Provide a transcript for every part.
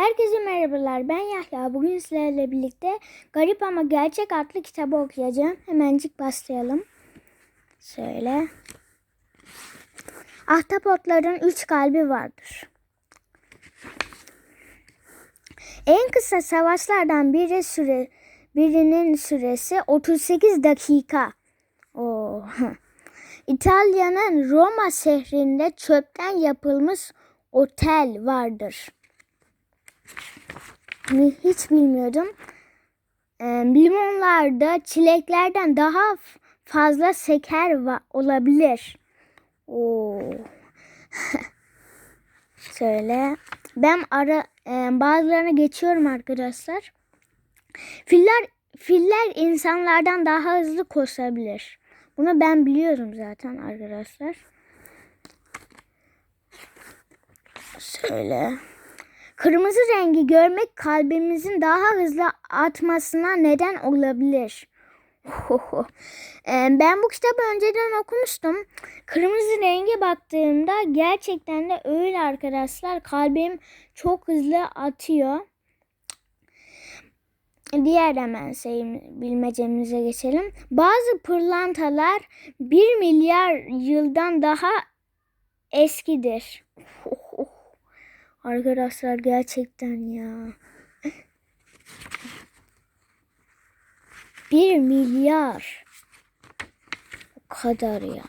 Herkese merhabalar. Ben Yahya. Bugün sizlerle birlikte Garip ama Gerçek adlı kitabı okuyacağım. Hemencik başlayalım. Şöyle. Ahtapotların üç kalbi vardır. En kısa savaşlardan biri süre birinin süresi 38 dakika. Oo. İtalya'nın Roma şehrinde çöpten yapılmış otel vardır. Hiç bilmiyordum. Ee, limonlarda çileklerden daha fazla şeker olabilir. Oo. Şöyle. Ben ara e, bazılarına geçiyorum arkadaşlar. Filler filler insanlardan daha hızlı koşabilir. Bunu ben biliyorum zaten arkadaşlar. Şöyle. Kırmızı rengi görmek kalbimizin daha hızlı atmasına neden olabilir. Ee, ben bu kitabı önceden okumuştum. Kırmızı renge baktığımda gerçekten de öyle arkadaşlar. Kalbim çok hızlı atıyor. Diğer hemen şey, bilmecemize geçelim. Bazı pırlantalar 1 milyar yıldan daha eskidir. Arkadaşlar gerçekten ya. Bir milyar. O kadar yani.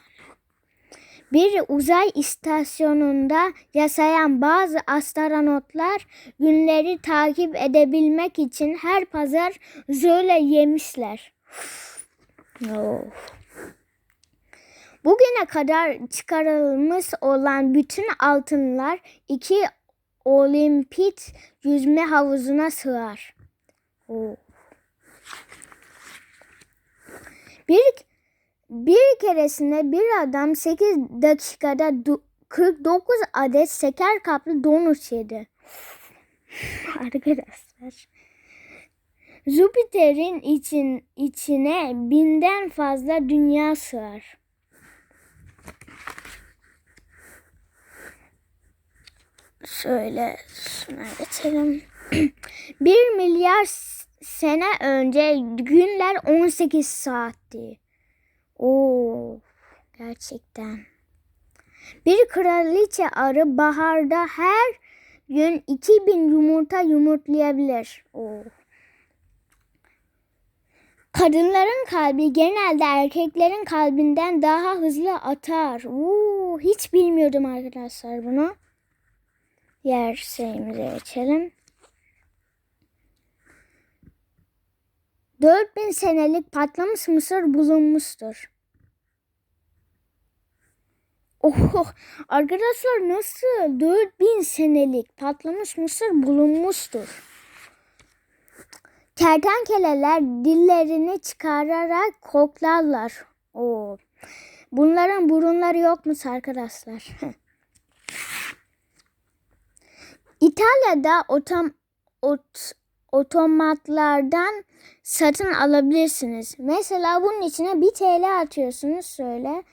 Bir uzay istasyonunda yaşayan bazı astronotlar günleri takip edebilmek için her pazar zöle yemişler. Of. Bugüne kadar çıkarılmış olan bütün altınlar iki olimpik yüzme havuzuna sığar. Oo. Bir bir keresinde bir adam 8 dakikada du- 49 adet şeker kaplı donut yedi. Arkadaşlar. Jüpiter'in için içine binden fazla dünya sığar. Şöyle şuna geçelim. bir milyar s- sene önce günler 18 saatti. Oo, gerçekten. Bir kraliçe arı baharda her gün 2000 yumurta yumurtlayabilir. Oo. Kadınların kalbi genelde erkeklerin kalbinden daha hızlı atar. Oo, hiç bilmiyordum arkadaşlar bunu. Diğer şeyimize geçelim. 4000 senelik patlamış mısır bulunmuştur. Oh, arkadaşlar nasıl 4000 senelik patlamış mısır bulunmuştur. Kertenkeleler dillerini çıkararak koklarlar. Oo. Bunların burunları yokmuş arkadaşlar. İtalya'da otom, ot, otomatlardan satın alabilirsiniz. Mesela bunun içine 1 TL atıyorsunuz şöyle.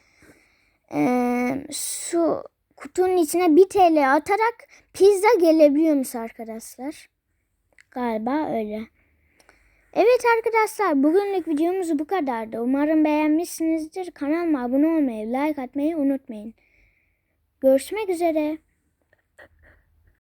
Ee, şu kutunun içine 1 TL atarak pizza gelebiliyormuş arkadaşlar. Galiba öyle. Evet arkadaşlar bugünlük videomuz bu kadardı. Umarım beğenmişsinizdir. Kanalıma abone olmayı, like atmayı unutmayın. Görüşmek üzere.